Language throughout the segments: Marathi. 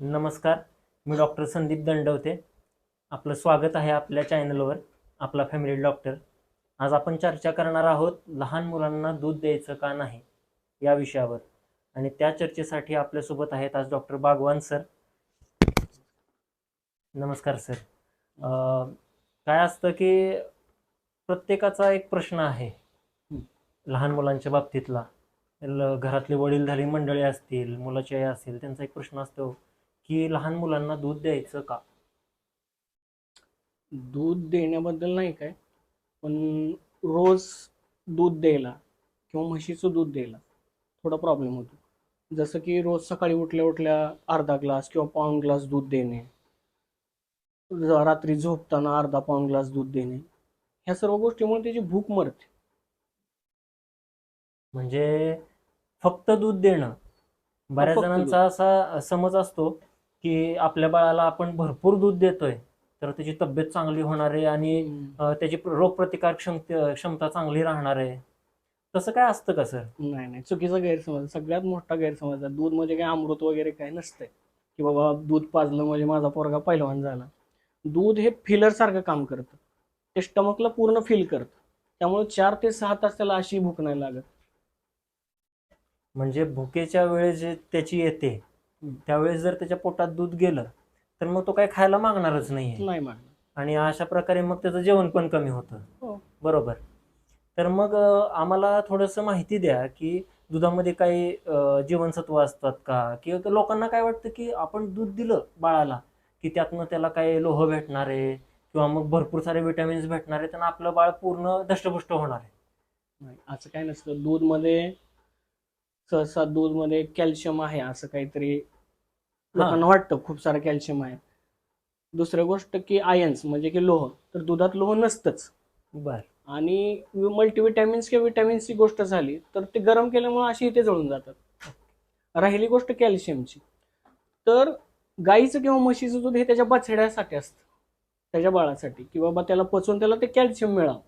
नमस्कार मी डॉक्टर संदीप दंडवते. आपलं स्वागत आहे आपल्या चॅनलवर आपला फॅमिली डॉक्टर. आज आपण चर्चा करणार आहोत लहान मुलांना दूध द्यायचं का नाही या विषयावर. आणि त्या चर्चेसाठी आपल्यासोबत आहेत आज डॉक्टर बागवान सर. नमस्कार सर. काय असतं की प्रत्येकाचा एक प्रश्न आहे. लहान मुलांच्या बाबतीतला. घरातली वडीलधारी मंडळी असतील मुलाची आई असतील त्यांचा एक प्रश्न असतो. की लहान मुलांना दूध द्यायचं का? दूध देण्याबद्दल नाही काय पण रोज दूध द्यायला किंवा म्हशीचं दूध द्यायला थोडा प्रॉब्लेम होतो. जसं की रोज सकाळी उठल्या उठल्या अर्धा ग्लास किंवा पाऊण ग्लास दूध देणे रात्री झोपताना अर्धा पाऊण ग्लास दूध देणे ह्या सर्व गोष्टीमुळे त्याची भूक मरते. म्हणजे फक्त दूध देणं बऱ्याच जणांचा असा समज असतो की आपल्या बाळाला आपण भरपूर दूध देतोय तर त्याची तब्येत चांगली होणार आहे आणि त्याची प्र- रोगप्रतिकार क्षमते क्षमता चांगली राहणार आहे. तसं काय असतं का सर? नाही नाही. चुकीचा गैरसमज सगळ्यात मोठा गैरसमज आहे. दूध म्हणजे काय अमृत वगैरे काय नसतंय. की बाबा दूध पाजलं म्हणजे माझा पोरगा पहिलवान झाला. दूध हे फिलर सारखं काम करतं. ते स्टमकला पूर्ण फिल करतं. त्यामुळे चार ते सहा तास त्याला अशी भूक नाही लागत. म्हणजे भुकेच्या वेळेस जे त्याची येते. त्यावेळेस जर त्याच्या पोटात दूध गेलं तर मग तो काही खायला मागणारच नाही आणि अशा प्रकारे मग त्याचं जेवण पण कमी होतं. हो. बरोबर. तर मग आम्हाला थोडंसं माहिती द्या की दुधामध्ये काही जीवनसत्व असतात का? किंवा लोकांना काय वाटतं की आपण दूध दिलं बाळाला की त्यातनं त्याला काही लोह भेटणार आहे किंवा मग भरपूर सारे विटॅमिन्स भेटणार आहेत आणि आपलं बाळ पूर्ण दष्टपुष्ट होणार आहे? असं काय नसतं. दूधमध्ये सहसा दूधमध्ये कॅल्शियम आहे असं काहीतरी लोकांना वाटतं खूप सारं कॅल्शियम आहे. दुसरी गोष्ट की आयन्स म्हणजे की लोह तर दुधात लोह नसतंच. बर. आणि मल्टीविटॅमिन्स किंवा विटॅमिन्सची गोष्ट झाली तर ते गरम केल्यामुळे अशी इथे जळून जातात. राहिली गोष्ट कॅल्शियमची. तर गाईचं किंवा म्हशीचं दूध हे त्याच्या बछड्यासाठी असतं. त्याच्या बाळासाठी. की बाबा त्याला पचवून त्याला ते कॅल्शियम मिळावं.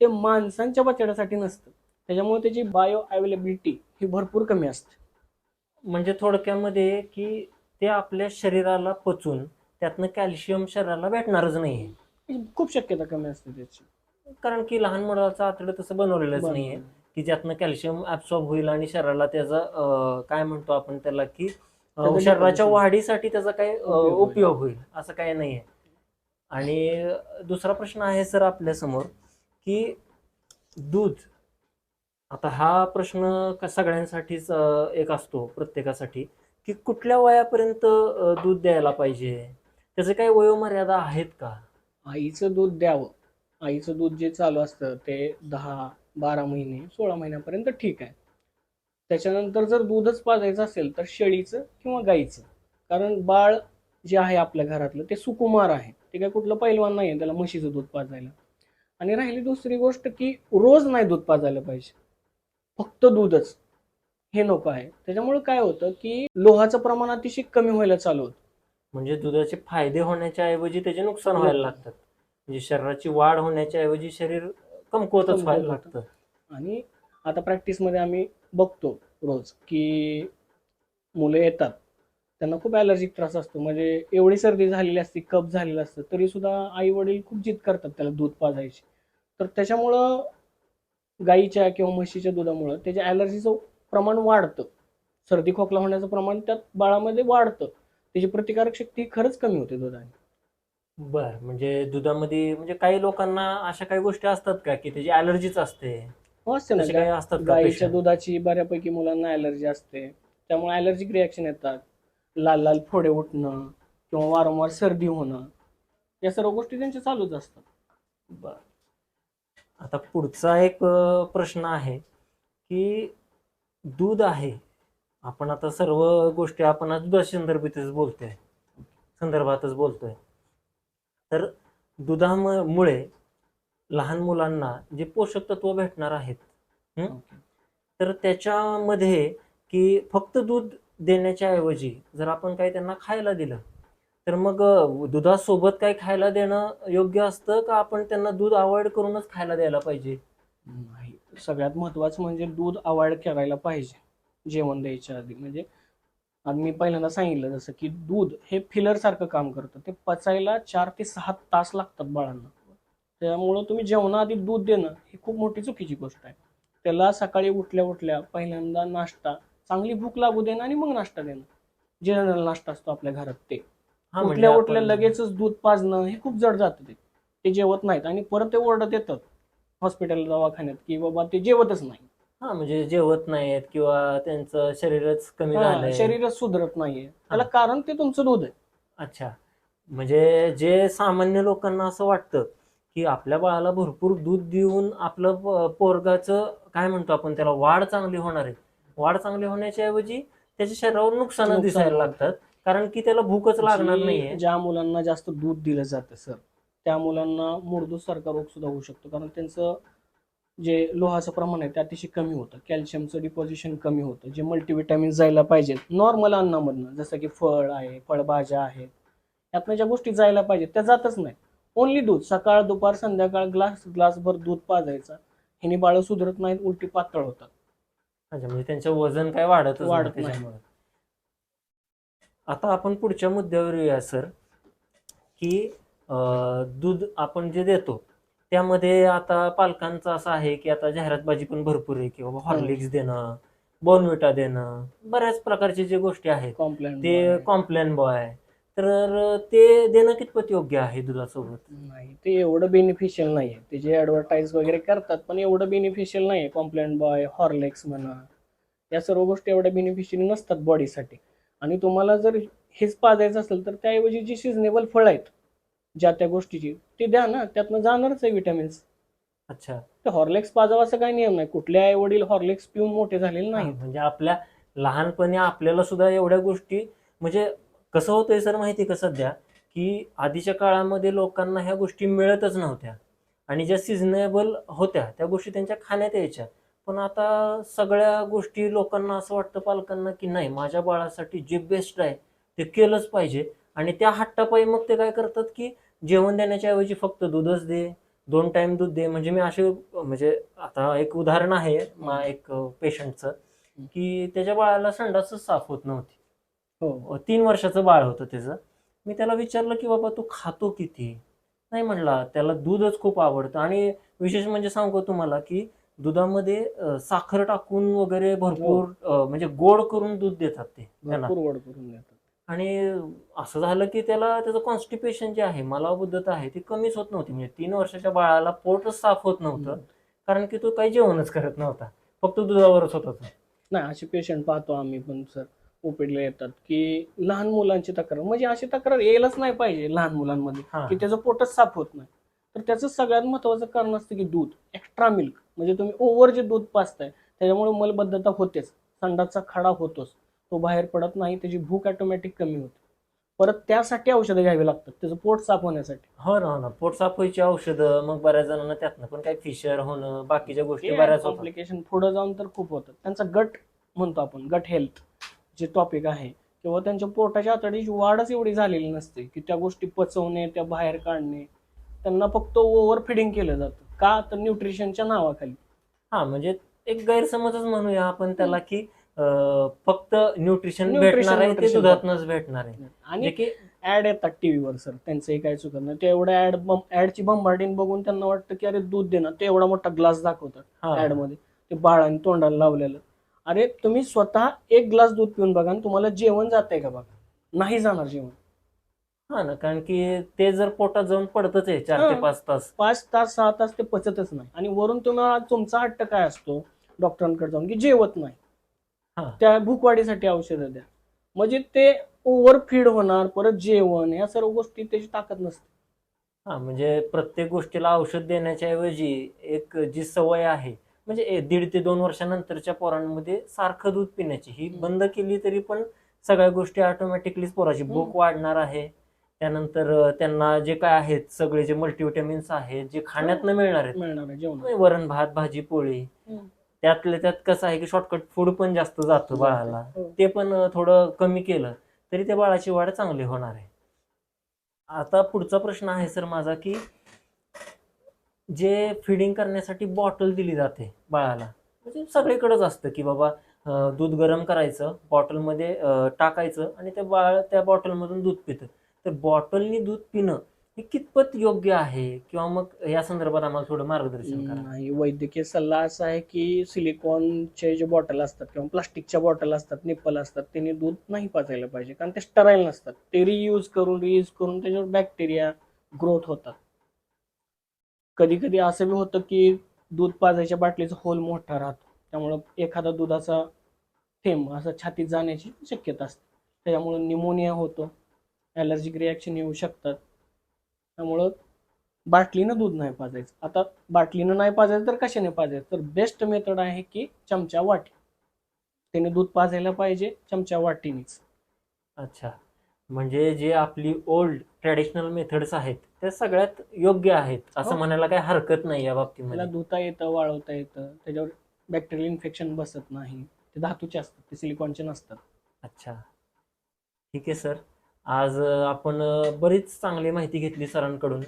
ते माणसांच्या बछड्यासाठी नसतं. त्याच्यामुळे त्याची बायो अवेलेबिलिटी ही भरपूर कमी असते. म्हणजे थोडक्यामध्ये की ते आपल्या शरीराला पचून त्यातनं कॅल्शियम शरीराला भेटणारच नाही खूप शक्यता कमी असते त्याची. कारण की लहान मुलाचं आतडं तसं बनवलेलंच नाहीये. की ज्यातनं कॅल्शियम ऍब्सॉर्ब होईल आणि शरीराला त्याचा काय म्हणतो आपण त्याला की शरीराच्या वाढीसाठी त्याचा काही उपयोग होईल. असं काही नाहीये. आणि दुसरा प्रश्न आहे सर आपल्यासमोर की दूध आता हा प्रश्न सगळ्यांसाठीच एक असतो प्रत्येकासाठी की कुठल्या वयापर्यंत दूध द्यायला पाहिजे? त्याचे काही वयोमर्यादा आहेत का? आईचं दूध द्यावं. आईचं दूध जे चालू असतं ते दहा बारा महिने सोळा महिन्यापर्यंत ठीक आहे. त्याच्यानंतर जर दूधच पाजायचं असेल तर शेळीचं किंवा गाईचं. कारण बाळ जे आहे आपल्या घरातलं ते सुकुमार आहे. ते काय कुठलं पैलवान नाही आहे त्याला म्हशीचं दूध पाजायला. आणि राहिली दुसरी गोष्ट की रोज नाही दूध पाजायला पाहिजे. फक्त दूधच. हे नको आहे. त्याच्यामुळे काय होतं की लोहाचं प्रमाण अतिशय कमी व्हायला चालू होतं. म्हणजे दुधाचे फायदे होण्याच्या ऐवजी त्याचे नुकसान व्हायला लागतात. म्हणजे शरीराची वाढ होण्याच्या ऐवजी शरीर कमकुवतच कमकुवत व्हायला. लागतं. आणि आता प्रॅक्टिसमध्ये आम्ही बघतो रोज की मुलं येतात. त्यांना खूप ॲलर्जिक त्रास असतो. म्हणजे एवढी सर्दी झालेली असते कप झालेलं असतं तरी सुद्धा आई वडील खूप जिद करतात त्याला दूध पाजायची. तर त्याच्यामुळं गाईच्या किंवा म्हशीच्या दुधामुळं त्याच्या ॲलर्जीचं प्रमाण वाढतं. सर्दी खोकला होण्याचं प्रमाण त्यात बाळामध्ये वाढतं. त्याची प्रतिकारक शक्ती खरंच कमी होते दुधाने. बर म्हणजे दुधामध्ये म्हणजे काही लोकांना अशा काही गोष्टी असतात का की त्याची अलर्जीच असते? हो असते ना. असे काही असतात का गाईच्या patient? दुधाची बऱ्यापैकी मुलांना ॲलर्जी असते. त्यामुळे ॲलर्जिक रिॲक्शन येतात. लाल लाल फोडे उठणं किंवा वारंवार सर्दी होणं. या सर्व गोष्टी त्यांच्या चालूच असतात. बर. आता पुढचा एक प्रश्न आहे की दूध आहे. आपण आता सर्व गोष्टी आपण आज दुधा संदर्भातच बोलतोय. संदर्भातच बोलतोय. तर दुधामुळे लहान मुलांना जे पोषक तत्व भेटणार आहेत? तर त्याच्यामध्ये की फक्त दूध देण्याच्या ऐवजी जर आपण काही त्यांना खायला दिलं तर मग दुधासोबत काय खायला देणं योग्य असतं का आपण त्यांना दूध अवॉइड करूनच खायला द्यायला पाहिजे? नाही. सगळ्यात महत्वाचं म्हणजे दूध अवॉइड करायला पाहिजे. जेवण द्यायच्या आधी. म्हणजे आणि मी पहिल्यांदा सांगितलं जसं की दूध हे फिलर सारखं काम करतं. ते पचायला चार ते सहा तास लागतात बाळांना. त्यामुळं तुम्ही जेवणाआधी दूध देणं ही खूप मोठी चुकीची गोष्ट आहे. त्याला सकाळी उठल्या उठल्या पहिल्यांदा नाश्ता चांगली भूक लागू देणं आणि मग नाश्ता देणं. जनरल नाश्ता असतो आपल्या घरात ते. हा, म्हणजे उठल्या उठल्या आपण- लगेचच दूध पाजणं हे खूप जड जातं ते. ते जेवत नाहीत आणि परत ते ओरडत येतात हॉस्पिटल दवाखान्यात की बाबा ते जेवतच नाही. हा म्हणजे जेवत नाहीत किंवा त्यांचं शरीरच कमी हा, झालंय. शरीरच सुधरत नाहीये. त्याला. कारण ते तुमचं दूध आहे. अच्छा. म्हणजे जे सामान्य लोकांना असं वाटतं की आपल्या बाळाला भरपूर दूध देऊन आपलं प- पोरगाचं काय म्हणतो आपण त्याला वाढ चांगली होणार आहे. वाढ चांगली होण्याच्या ऐवजी त्याच्या शरीरावर नुकसान नुकसान दिसायला. लागतात. कारण की त्याला भूकच लागणार नाहीये. ज्या मुलांना जास्त दूध दिलं जातं सर त्या मुलांना मूळदूध सारखा रोग सुद्धा होऊ शकतो. कारण त्यांचं जे लोहाचं प्रमाण आहे ते अतिशय कमी होतं. कॅल्शियमचं डिपॉझिशन कमी होतं. जे मल्टीविटॅमिन जायला पाहिजेत नॉर्मल अन्नामधनं जसं की फळ आहे फळभाज्या आहेत यातनं ज्या गोष्टी जायला पाहिजेत त्या जातच नाही. ओन्ली दूध. सकाळ दुपार संध्याकाळ ग्लास ग्लासभर दूध पाजायचा. ह्यानी बाळं सुधरत नाहीत उलटी पातळ होतात. अच्छा म्हणजे त्यांचं वजन काय वाढतच नाही वाढत नाही. आता आपण पुढच्या मुद्द्यावर येऊया सर. की दूध आपण जे देतो त्यामध्ये आता पालकांचं असं आहे की आता जाहिरातबाजी पण भरपूर आहे की बाबा हॉर्लिक्स देणं बॉर्नविटा देणं बऱ्याच प्रकारचे जे गोष्टी आहेत कॉम्प्लेन ते कॉम्प्लेन बॉय तर ते देणं कितपत योग्य आहे दुधासोबत? नाही ते एवढं बेनिफिशियल नाही आहे ते जे ॲडव्हर्टाईज वगैरे करतात पण एवढं बेनिफिशियल नाही आहे कॉम्प्लेंट बॉय हॉर्लेक्स म्हणा या सर्व गोष्टी एवढ्या बेनिफिशियल नसतात बॉडीसाठी आणि तुम्हाला जर हेच पाजायचं असेल तर त्याऐवजी जी सिजनेबल फळं आहेत ज्या त्या गोष्टीची ते द्या ना. त्यातनं जाणारच आहे विटॅमिन्स अच्छा. तर हॉर्लेक्स पाजावा असं काही नियम नाही. कुठल्या आई वडील हॉर्लेक्स पिऊन मोठे झालेले नाही म्हणजे आपल्या लहानपणी आपल्याला सुद्धा एवढ्या गोष्टी म्हणजे कसं होतंय सर माहिती का सध्या? की आधीच्या काळामध्ये लोकांना ह्या गोष्टी मिळतच नव्हत्या. आणि ज्या सिजनेबल होत्या त्या गोष्टी त्यांच्या खाण्यात यायच्या. पण आता सगळ्या गोष्टी लोकांना असं वाटतं पालकांना की नाही माझ्या बाळासाठी जे बेस्ट आहे ते केलंच पाहिजे. आणि त्या हट्टापायी मग ते काय करतात की जेवण देण्याच्या ऐवजी फक्त दूधच दे दोन टाइम दूध दे. म्हणजे मी असे म्हणजे आता एक उदाहरण आहे मा- एक पेशंटचं की त्याच्या बाळाला संडासच साफ होत नव्हती. हो. तीन वर्षाचं बाळ होतं त्याचं. मी त्याला विचारलं की बाबा तू खातो किती? नाही म्हणला त्याला दूधच खूप आवडतं. आणि विशेष म्हणजे सांगू का तुम्हाला की दुधामध्ये अं, साखर टाकून वगैरे भरपूर अं, म्हणजे गोड करून दूध देतात ते त्यांना भरपूर वड करून देतात. आणि असं झालं की त्याला त्याचं कॉन्स्टिपेशन जे आहे मलाबद्धता आहे ती कमीच होत नव्हती. म्हणजे तीन वर्षाच्या बाळाला पोटच साफ होत नव्हतं. कारण की तो काही जेवणच करत नव्हता. फक्त दुधावरच होत होता. नाही असे पेशंट पाहतो आम्ही पण सर ओपीडला येतात की लहान मुलांची तक्रार. म्हणजे अशी तक्रार यायलाच नाही पाहिजे लहान मुलांमध्ये हा. की त्याचं पोटच साफ होत नाही. तर त्याचं सगळ्यात महत्वाचं कारण असतं की दूध एक्स्ट्रा मिल्क म्हणजे तुम्ही ओव्हर जे दूध पाचताय त्याच्यामुळे मलबद्धता होतेच. संडासचा खडा होतोच. तो बाहेर पडत नाही त्याची भूक ऑटोमॅटिक कमी होते. परत त्यासाठी औषधं घ्यावी लागतात त्याचं पोट साफ होण्यासाठी. हो ना हो ना. पोट साफ व्हायची औषधं मग बऱ्याच जणांना त्यातनं पण काही फिशर होणं बाकीच्या गोष्टी बऱ्याच कॉम्प्लिकेशन पुढे जाऊन तर खूप होतात. त्यांचा गट म्हणतो आपण गट हेल्थ जे टॉपिक आहे किंवा त्यांच्या पोटाच्या आतडीची वाढच एवढी झालेली नसते की त्या गोष्टी पचवणे त्या बाहेर काढणे त्यांना फक्त ओव्हर फिडिंग केलं जातं. का तर न्यूट्रिशनच्या नावाखाली? हा म्हणजे एक गैरसमजच म्हणूया आपण त्याला की अं, फक्त न्यूट्रिशन Nutrition, भेटणार आहे ते nutrition. दुधातनच भेटणार आहे. आणि जे की ऍड येतात टीव्हीवर सर. त्यांचंही काही चुकत नाही. ते एवढ्या ऍड ऍडची बंबार्डिंग बघून त्यांना वाटतं की अरे दूध दे ना. ते एवढा मोठा ग्लास दाखवतात हा. ऍडमध्ये ते बाळाने तोंडाला लावलेलं. अरे तुम्ही स्वतः एक ग्लास दूध पिऊन बघा आणि तुम्हाला जेवण जातंय का बघा? नाही जाणार जेवण. हा ना कारण की ते जर पोटात जाऊन पडतच आहे चार ते हा. पाच तास पाच तास सहा तास ते पचतच नाही आणि वरून तुम्हाला तुमचा हट्ट काय असतो डॉक्टरांकडे जाऊन की जेवत नाही हा. त्या भूकवाढीसाठी औषधं द्या म्हणजे ते ओव्हर फीड होणार परत जेवण या सर्व गोष्टी त्याची ताकद नसते हा म्हणजे प्रत्येक गोष्टीला औषध देण्याच्या ऐवजी एक जी सवय आहे म्हणजे ए- दीड ते दोन वर्षानंतरच्या पोरांमध्ये सारखं दूध पिण्याची ही. बंद केली तरी पण सगळ्या गोष्टी ऑटोमॅटिकलीच पोराची. भूक वाढणार आहे त्यानंतर त्यांना जे काय आहेत सगळे जे मल्टीव्हिटॅमिन्स आहेत जे खाण्यातनं मिळणार आहेत. मिळणार आहे जेवण. म्हणजे वरण भात भाजी पोळी. हम्म. त्यातल्या त्यात कसं आहे की शॉर्टकट फूड पण जास्त जातं बाळाला. हो. ते पण थोडं कमी केलं तरी त्या बाळाची वाढ चांगली होणार आहे. आता पुढचा प्रश्न आहे सर माझा की जे फिडिंग करण्यासाठी बॉटल दिली जाते बाळाला म्हणजे सगळीकडेच असतं की बाबा दूध गरम करायचं बॉटलमध्ये टाकायचं आणि त्या बाळ त्या बॉटलमधून दूध पितं. तर बॉटलनी दूध पिणं हे कितपत योग्य आहे? किंवा मग या संदर्भात आम्हाला थोडं मार्गदर्शन करा. नाही वैद्यकीय सल्ला असा आहे की सिलिकॉनचे जे बॉटल असतात किंवा प्लास्टिकच्या बॉटल असतात निप्पल असतात त्यांनी दूध नाही पाचायला पाहिजे. कारण ते स्टराईल नसतात. ते रियूज करून रियूज करून त्याच्यावर बॅक्टेरिया ग्रोथ होतात. कधी कधी असं बी होतं की दूध पाजायच्या बाटलीचा होल मोठा राहतो. त्यामुळं एखादा दुधाचा थेंब असं छातीत जाण्याची शक्यता असते. त्याच्यामुळे निमोनिया होतो. ॲलर्जिक रिॲक्शन येऊ शकतात. त्यामुळं बाटलीनं दूध नाही पाजायचं. आता बाटलीनं नाही पाजायचं तर कशाने पाजायचं? तर बेस्ट मेथड आहे की चमचा वाटी. त्याने दूध पाजायला पाहिजे चमचा वाटीनेच. अच्छा. म्हणजे जे आपली ओल्ड ट्रॅडिशनल मेथड्स आहेत त्या सगळ्यात योग्य आहेत. असं हो. म्हणायला काही हरकत नाही या त्याला बाबतीमध्ये धुता येतं वाळवता येतं. त्याच्यावर बॅक्टेरियल इन्फेक्शन बसत नाही. ते धातूचे असतात ते सिलिकॉनचे नसतात. अच्छा. ठीक आहे सर आज आपण बरीच चांगली माहिती घेतली सरांकडून.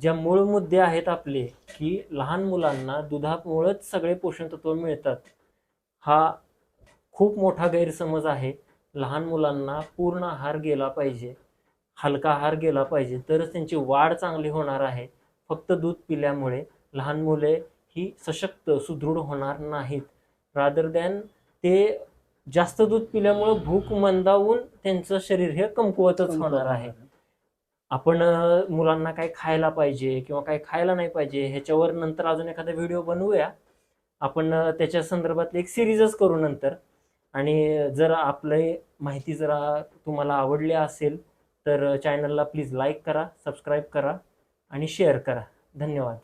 ज्या मूळ मुद्दे आहेत आपले की लहान मुलांना दुधामुळेच सगळे पोषण तत्व मिळतात हा खूप मोठा गैरसमज आहे. लहान मुलांना पूर्ण आहार गेला पाहिजे हलका आहार गेला पाहिजे तरच त्यांची वाढ चांगली होणार आहे. फक्त दूध पिल्यामुळे लहान मुले ही सशक्त सुदृढ होणार नाहीत. रादर दॅन ते जास्त दूध पिल्यामुळे भूक मंदावून त्यांचं शरीर हे कमकुवतच होणार आहे. आपण मुलांना काय खायला पाहिजे किंवा काय खायला नाही पाहिजे ह्याच्यावर नंतर अजून एखादा व्हिडिओ बनवूया. आपण त्याच्या संदर्भात एक सिरीजच करू नंतर. आणि जर आपली माहिती जरा तुम्हाला आवडली असेल तर चॅनलला प्लीज लाईक करा सबस्क्राईब करा आणि शेअर करा. धन्यवाद.